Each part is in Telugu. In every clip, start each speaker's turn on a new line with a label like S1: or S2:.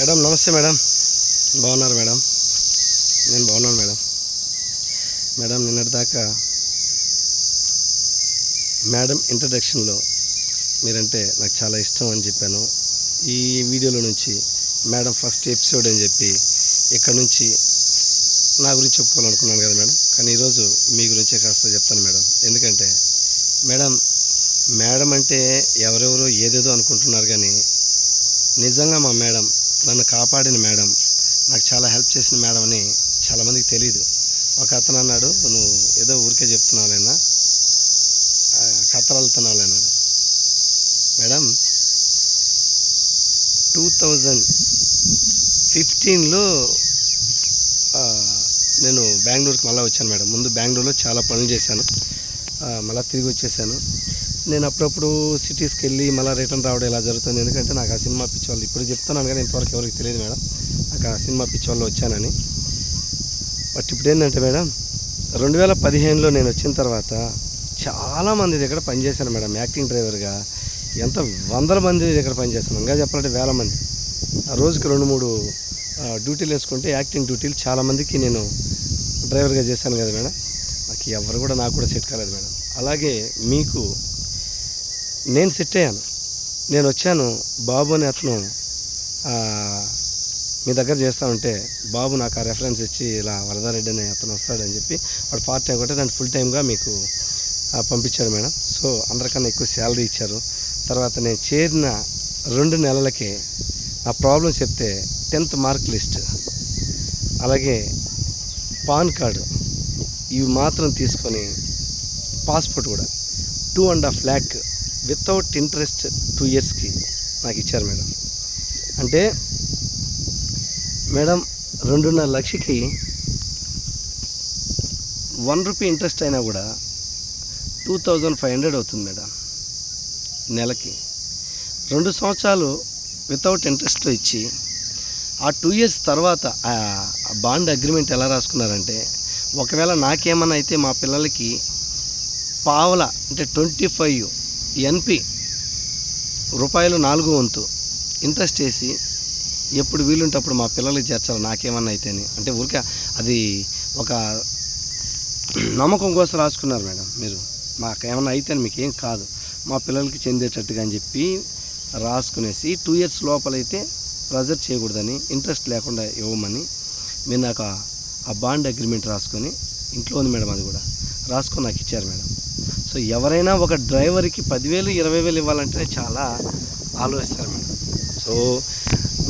S1: మేడం నమస్తే మేడం. బాగున్నారు మేడం. నేను బాగున్నాను మేడం. మేడం నిన్నటిదాకా మేడం ఇంట్రడక్షన్లో మీరంటే నాకు చాలా ఇష్టం అని చెప్పాను. ఈ వీడియోలో నుంచి మేడం ఫస్ట్ ఎపిసోడ్ అని చెప్పి ఇక్కడ నుంచి నా గురించి చెప్పుకోవాలనుకున్నాను కదా మేడం. కానీ ఈరోజు మీ గురించే కాస్త చెప్తాను మేడం. ఎందుకంటే మేడం మేడం అంటే ఎవరెవరో ఏదేదో అనుకుంటున్నారు కానీ నిజంగా మా మేడం నన్ను కాపాడిన మేడం నాకు చాలా హెల్ప్ చేసిన మేడం అని చాలామందికి తెలియదు ఒక అతను అన్నాడు నువ్వు ఏదో ఊరికే చెప్తున్నావులేనా ఆ, అన్నాడు. మేడం టూ థౌజండ్ ఫిఫ్టీన్లో నేను బెంగళూరుకి మళ్ళీ వచ్చాను మేడం. ముందు బెంగళూరులో చాలా పనులు చేశాను. మళ్ళీ తిరిగి వచ్చేసాను. నేను అప్పుడప్పుడు సిటీస్కి వెళ్ళి మళ్ళీ రిటర్న్ రావడం ఇలా జరుగుతుంది? ఎందుకంటే నాకు ఆ సినిమా పిచ్చోళ్ళు వాళ్ళు ఇప్పుడు చెప్తున్నాను కానీ ఇంతవరకు ఎవరికి తెలియదు మేడం. నాకు ఆ సినిమా పిచ్చి వాళ్ళు వచ్చానని. బట్ ఇప్పుడు ఏంటంటే మేడం రెండు వేల పదిహేనులో నేను వచ్చిన తర్వాత చాలామంది దగ్గర పనిచేశాను మేడం యాక్టింగ్ డ్రైవర్గా. ఎంత వందల మంది దగ్గర పనిచేశాను ఇంకా చెప్పాలంటే వేల మంది. ఆ రోజుకి రెండు మూడు డ్యూటీలు వేసుకుంటే యాక్టింగ్ డ్యూటీలు చాలామందికి నేను డ్రైవర్గా చేశాను కదా మేడం. నాకు ఎవరు కూడా నాకు కూడా సెట్ కాలేదు మేడం. అలాగే మీకు నేను సెట్ అయ్యాను. నేను వచ్చాను. బాబు అని అతను మీ దగ్గర చేస్తా ఉంటే బాబు నాకు ఆ రెఫరెన్స్ ఇచ్చి ఇలా వరదారెడ్డి అనే అతను వస్తాడని చెప్పి వాడు పార్ట్ టైం కొట్టే దాన్ని ఫుల్ టైమ్గా మీకు పంపించారు మేడం. సో అందరికన్నా ఎక్కువ శాలరీ ఇచ్చారు. తర్వాత నేను చేరిన రెండు నెలలకే నా ప్రాబ్లం చెప్తే టెన్త్ మార్క్ లిస్ట్ అలాగే పాన్ కార్డు ఇవి మాత్రం తీసుకొని పాస్పోర్ట్ కూడా. Two and half lakh without interest two ఇయర్స్కి నాకు ఇచ్చారు మేడం. అంటే మేడం రెండున్నర లక్షకి వన్ రూపీ ఇంట్రెస్ట్ అయినా కూడా టూ థౌజండ్ ఫైవ్ హండ్రెడ్ అవుతుంది మేడం నెలకి. రెండు సంవత్సరాలు వితౌట్ ఇంట్రెస్ట్లో ఇచ్చి ఆ టూ ఇయర్స్ తర్వాత ఆ బాండ్ అగ్రిమెంట్ ఎలా రాసుకున్నారంటే ఒకవేళ నాకేమన్నా అయితే మా పిల్లలకి పావల అంటే ట్వంటీ ఫైవ్ ఎన్పి రూపాయలు నాలుగు వంతు ఇంట్రెస్ట్ వేసి ఎప్పుడు వీలుంటే అప్పుడు మా పిల్లలకి చేర్చాలి నాకేమన్నా అయితేని. అంటే ఊరికే అది ఒక నమ్మకం కోసం రాసుకున్నారు మేడం మీరు. మాకు ఏమన్నా అయితే మీకు ఏం కాదు. మా పిల్లలకి చెందేటట్టుగా అని చెప్పి రాసుకునేసి టూ ఇయర్స్ లోపలైతే ప్రెజర్ చేయకూడదని ఇంట్రెస్ట్ లేకుండా ఇవ్వమని మీరు నాకు ఆ- ఆ బాండ్ అగ్రిమెంట్ రాసుకొని ఇంట్లో ఉంది మేడం అది కూడా. రాసుకొని నాకు ఇచ్చారు మేడం. సో ఎవరైనా ఒక డ్రైవర్కి పదివేలు ఇరవై వేలు ఇవ్వాలంటే చాలా ఆలోచిస్తారు మేడం. సో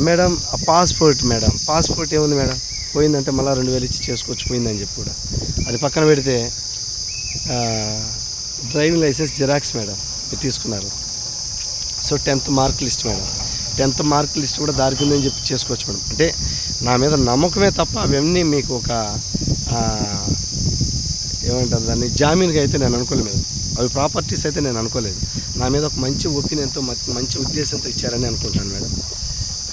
S1: మేడం ఆ పాస్పోర్ట్ మేడం పాస్పోర్ట్ ఏముంది మేడం? పోయిందంటే మళ్ళీ రెండు వేలు ఇచ్చి చేసుకోవచ్చు పోయిందని చెప్పి కూడా. అది పక్కన పెడితే డ్రైవింగ్ లైసెన్స్ జిరాక్స్ మేడం మీరు తీసుకున్నారు. So tenth mark list madam. Tenth mark list కూడా దారికిందని చెప్పి చేసుకోవచ్చు మేడం. అంటే నా మీద నమ్మకమే తప్ప అవన్నీ మీకు ఒక ఏమంటారు దాన్ని? జామీన్గా అయితే నేను అనుకోలేదు అవి ప్రాపర్టీస్ అయితే నేను అనుకోలేదు. నా మీద ఒక మంచి ఒపీనియన్తో మంచి ఉద్దేశంతో ఇచ్చారని అనుకుంటాను మేడం.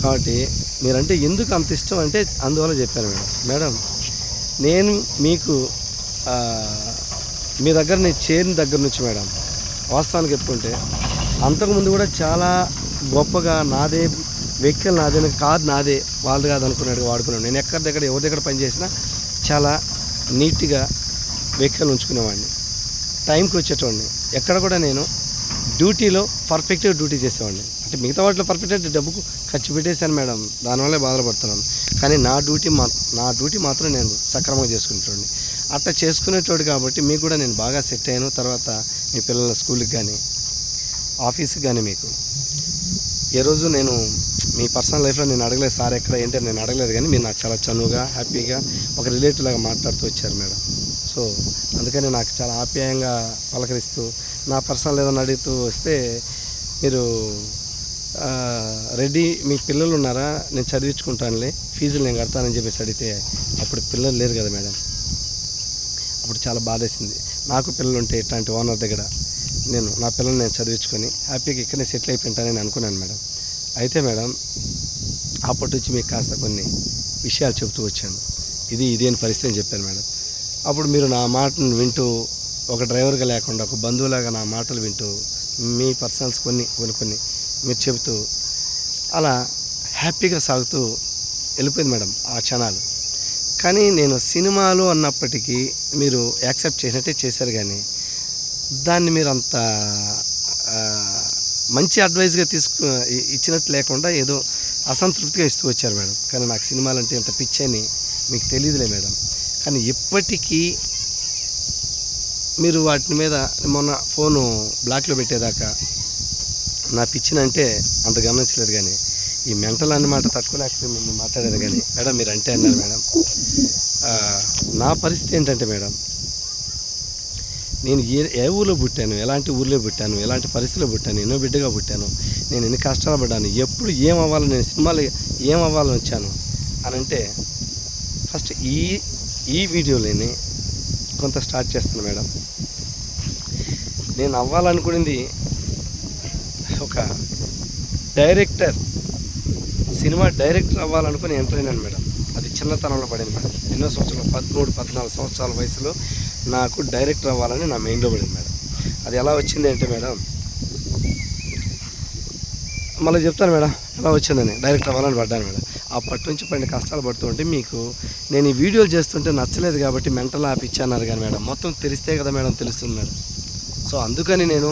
S1: కాబట్టి మీరంటే ఎందుకు అంత ఇష్టం అంటే అందువల్ల చెప్పాను మేడం. మేడం నేను మీకు మీ దగ్గర నేను చేరిన దగ్గర నుంచి మేడం వాస్తవానికి ఎత్తుకుంటే అంతకుముందు కూడా చాలా గొప్పగా నాదే వెహికల్ నాదే కార్ నాదే వాళ్ళు కాదు అనుకున్నాడు వాడుకున్నాడు. నేను ఎక్కడి దగ్గర ఎవరి దగ్గర పనిచేసినా చాలా నీట్గా వెహికల్ ఉంచుకునేవాడిని. టైంకి వచ్చేటోడిని. ఎక్కడ కూడా నేను డ్యూటీలో పర్ఫెక్ట్గా డ్యూటీ చేసేవాడిని. అంటే మిగతా వాటిలో పర్ఫెక్ట్ అంటే డబ్బుకు ఖర్చు పెట్టేశాను మేడం. దానివల్లే బాధపడుతున్నాను. కానీ నా డ్యూటీ మా నా డ్యూటీ మాత్రం నేను సక్రమంగా చేసుకునేటోడిని. అట్లా చేసుకునేటోడు కాబట్టి మీకు కూడా నేను బాగా సెట్ అయ్యాను. తర్వాత మీ పిల్లల స్కూల్కి కానీ ఆఫీస్కి కానీ మీకు. ఏ రోజు నేను మీ పర్సనల్ లైఫ్లో నేను అడగలేదు సార్ ఎక్కడ ఏంటి? నేను అడగలేదు కానీ మీరు నాకు చాలా చనువుగా హ్యాపీగా ఒక రిలేటివ్ లాగా మాట్లాడుతూ వచ్చారు మేడం. సో అందుకని నాకు చాలా ఆప్యాయంగా పలకరిస్తూ నా పర్సనల్ ఏదైనా అడుగుతూ వస్తే మీరు రెడీ మీ పిల్లలు ఉన్నారా? నేను చదివించుకుంటానులే ఫీజులు నేను కడతానని చెప్పేసి అడిగితే అప్పుడు పిల్లలు లేరు కదా మేడం. అప్పుడు చాలా బాధేసింది. నాకు పిల్లలు ఉంటే ఇట్లాంటి ఓనర్ దగ్గర నేను నా పిల్లల్ని నేను చదివించుకొని హ్యాపీగా ఇక్కడనే సెటిల్ అయిపోయింటానని అనుకున్నాను మేడం. అయితే మేడం అప్పటి నుంచి మీకు కాస్త కొన్ని విషయాలు చెబుతూ వచ్చాను. ఇది ఇదేని పరిస్థితి అని చెప్పాను మేడం. అప్పుడు మీరు నా మాటను వింటూ ఒక డ్రైవర్గా లేకుండా ఒక బంధువులాగా నా మాటలు వింటూ మీ పర్సనల్స్ కొన్ని కొన్ని కొన్ని మీరు చెబుతూ అలా హ్యాపీగా సాగుతూ వెళ్ళిపోయింది మేడం ఆ క్షణాలు. కానీ నేను సినిమాలు అన్నప్పటికీ మీరు యాక్సెప్ట్ చేసినట్టే చేశారు కానీ దాన్ని మీరు అంత మంచి అడ్వైజ్గా తీసుకు ఇచ్చినట్టు లేకుండా ఏదో అసంతృప్తిగా ఇస్తూ వచ్చారు మేడం. కానీ నాకు సినిమాలు అంటే ఇంత పిచ్చని మీకు తెలియదులే మేడం. కానీ ఇప్పటికీ మీరు వాటి మీద మొన్న ఫోను బ్లాక్లో పెట్టేదాకా నా పిచ్చినంటే అంత గమనించలేదు కానీ ఈ మెంటల్ అన్నమాట తట్టుకోలేకపోయి మిమ్మల్ని మాట్లాడేది కానీ మేడం మీరు అంటే అన్నారు మేడం. నా పరిస్థితి ఏంటంటే మేడం నేను ఏ ఏ ఊళ్ళో పుట్టాను ఎలాంటి ఊర్లో పుట్టాను ఎలాంటి పరిస్థితిలో పుట్టాను ఎన్నో బిడ్డగా పుట్టాను నేను ఎన్ని కష్టాలు పడ్డాను ఎప్పుడు ఏం అవ్వాలని నేను సినిమాలు ఏం అవ్వాలని వచ్చాను అని అంటే ఫస్ట్ ఈ ఈ వీడియోలోనే కొంత స్టార్ట్ చేస్తాను మేడం. నేను అవ్వాలనుకునేది ఒక డైరెక్టర్ సినిమా డైరెక్టర్ అవ్వాలనుకుని ఎంటర్ అయినాను మేడం. అది చిన్నతనంలో పడింది మేడం. ఎన్నో సంవత్సరాలు పదమూడు పద్నాలుగు సంవత్సరాల వయసులో నాకు డైరెక్టర్ అవ్వాలని నా మైండ్లో పడింది మేడం. అది ఎలా వచ్చింది అంటే మేడం మళ్ళీ చెప్తాను మేడం ఎలా వచ్చిందని. డైరెక్టర్ అవ్వాలని పడ్డాను మేడం. అప్పటి నుంచి పడిన కష్టాలు పడుతుంటే ఉంటే మీకు నేను ఈ వీడియోలు చేస్తుంటే నచ్చలేదు కాబట్టి మెంటల్ ఆపిచ్చన్నారు కానీ మేడం. మొత్తం తెలిస్తే కదా మేడం తెలుస్తుంది మేడం సో అందుకని నేను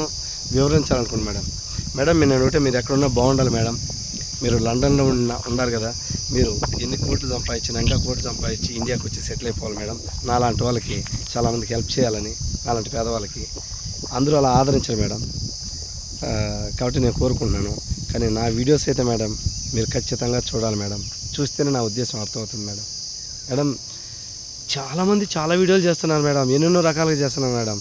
S1: వివరించాలనుకున్నాను మేడం. మేడం నేను ఒకటే మీరు ఎక్కడున్నా బాగుండాలి మేడం. మీరు లండన్లో ఉన్న ఉన్నారు కదా మీరు ఎన్ని కోట్లు సంపాదించిన ఇంకా కోట్లు సంపాదించి ఇండియాకి వచ్చి సెటిల్ అయిపోవాలి మేడం. నాలాంటి వాళ్ళకి చాలామందికి హెల్ప్ చేయాలని నాలాంటి పేదవాళ్ళకి అందరూ అలా ఆదరించారు మేడం. కాబట్టి నేను కోరుకుంటున్నాను. కానీ నా వీడియోస్ అయితే మేడం మీరు ఖచ్చితంగా చూడాలి మేడం. చూస్తేనే నా ఉద్దేశం అర్థమవుతుంది మేడం. మేడం చాలామంది చాలా వీడియోలు చేస్తున్నారు మేడం. ఎన్నెన్నో రకాలుగా చేస్తున్నారు మేడం.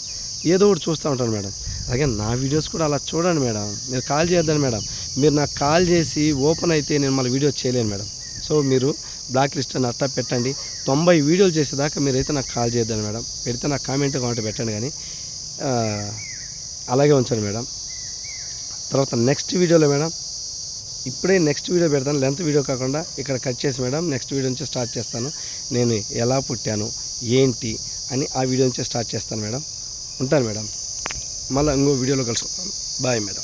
S1: ఏదో ఒకటి చూస్తూ ఉంటాను మేడం. అలాగే నా వీడియోస్ కూడా అలా చూడండి మేడం. మీరు కాల్ చేయొద్దండి మేడం. మీరు నాకు కాల్ చేసి ఓపెన్ అయితే నేను మళ్ళీ వీడియో చేయలేను మేడం. సో మీరు బ్లాక్ లిస్ట్ అని అట్టా పెట్టండి. తొంభై వీడియోలు చేసేదాకా మీరైతే నాకు కాల్ చేయొద్దండి మేడం. పెడితే నాకు కామెంట్ కామెంట్ పెట్టండి కానీ అలాగే ఉంచండి మేడం. తర్వాత నెక్స్ట్ వీడియోలో మేడం. ఇప్పుడే నెక్స్ట్ వీడియో పెడతాను. లెంత్ వీడియో కాకుండా ఇక్కడ కట్ చేసి మేడం నెక్స్ట్ వీడియో నుంచి స్టార్ట్ చేస్తాను. నేను ఎలా పుట్టాను ఏంటి అని ఆ వీడియో నుంచి స్టార్ట్ చేస్తాను మేడం ఉంటాను మేడం మళ్ళీ ఇంకో వీడియోలో కలుసుకుంటాను. Bye madam